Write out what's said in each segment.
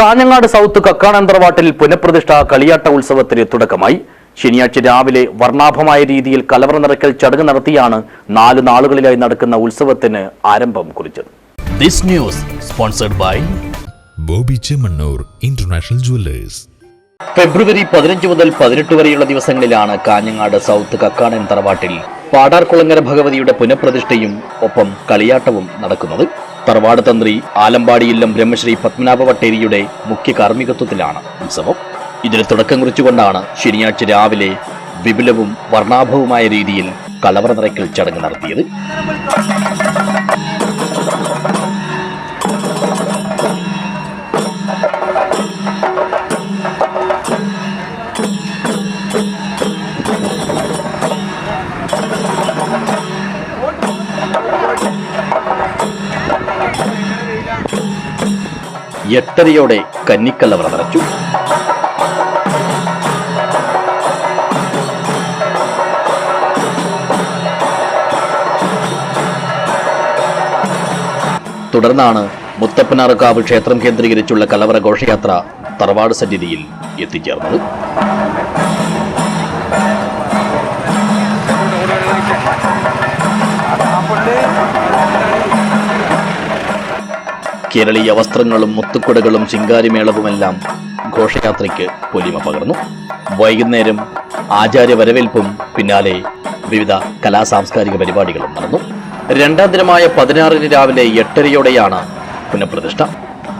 Kanhangad south കക്കാനന്തറവാട്ടിൽ പുനഃപ്രതിഷ്ഠ കളിയാട്ട ഉത്സവത്തിന് തുടക്കമായി. ശനിയാഴ്ച രാവിലെ വർണാഭമായ രീതിയിൽ കലവറ നിറയ്ക്കൽ ചടങ്ങ് നടത്തിയാണ് നാല് നാളുകളിലായി നടക്കുന്ന ഉത്സവത്തിന് ആരംഭം കുറിച്ചത്. This news sponsored by Bobby Chemmanur international jewellers. ഫെബ്രുവരി പതിനഞ്ച് മുതൽ പതിനെട്ട് വരെയുള്ള ദിവസങ്ങളിലാണ് കാഞ്ഞങ്ങാട് സൗത്ത് കക്കാടൻ തറവാട്ടിൽ പാടാർകുളങ്ങര ഭഗവതിയുടെ പുനഃപ്രതിഷ്ഠയും ഒപ്പം കളിയാട്ടവും നടക്കുന്നത്. തറവാട് തന്ത്രി ആലമ്പാടിയില്ലം ബ്രഹ്മശ്രീ പത്മനാഭ വട്ടേരിയുടെ മുഖ്യ കാർമ്മികത്വത്തിലാണ് ഉത്സവം. ഇതിന് തുടക്കം കുറിച്ചുകൊണ്ടാണ് ശനിയാഴ്ച രാവിലെ വിപുലവും വർണാഭവുമായ രീതിയിൽ കലവറ നിറയ്ക്കൽ ചടങ്ങ് നടത്തിയത്. എട്ടരയോടെ കന്നിക്കല്ലവറ നിറച്ചു തുടർന്നാണ് മുത്തപ്പനാർക്കാവ് ക്ഷേത്രം കേന്ദ്രീകരിച്ചുള്ള കലവറ ഘോഷയാത്ര തറവാട് സന്നിധിയിൽ എത്തിച്ചേർന്നത് കേരളീയ വസ്ത്രങ്ങളും മുത്തുക്കുടകളും ശിങ്കാരിമേളവുമെല്ലാം ഘോഷയാത്രയ്ക്ക് പൊലിമ പകർന്നു. വൈകുന്നേരം ആചാര്യ വരവേൽപ്പും പിന്നാലെ വിവിധ കലാ സാംസ്കാരിക പരിപാടികളും നടന്നു. രണ്ടാം ദിനമായ പതിനാറിന് രാവിലെ എട്ടരയോടെയാണ് പുനഃപ്രതിഷ്ഠ.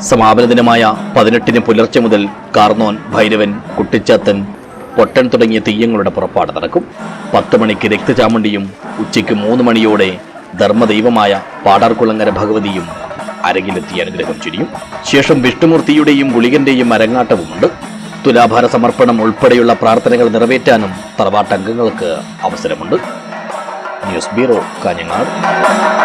സമാപന ദിനമായ പതിനെട്ടിന് പുലർച്ചെ മുതൽ കാർന്നോൻ ഭൈരവൻ കുട്ടിച്ചാത്തൻ പൊട്ടൻ തുടങ്ങിയ തെയ്യങ്ങളുടെ പുറപ്പാട് നടക്കും. പത്ത് മണിക്ക് രക്തചാമുണ്ടിയും ഉച്ചയ്ക്ക് മൂന്ന് മണിയോടെ ധർമ്മദൈവമായ പാടാർകുളങ്ങര ഭഗവതിയും അരങ്ങിലെത്തി അനുഗ്രഹം ചുരിയും. ശേഷം വിഷ്ണുമൂർത്തിയുടെയും ഗുളികന്റെയും അരങ്ങാട്ടവുമുണ്ട്. തുലാഭാര സമർപ്പണം ഉൾപ്പെടെയുള്ള പ്രാർത്ഥനകൾ നിറവേറ്റാനും തറവാട്ടംഗങ്ങൾക്ക് അവസരമുണ്ട്. News bureau Kanhangad.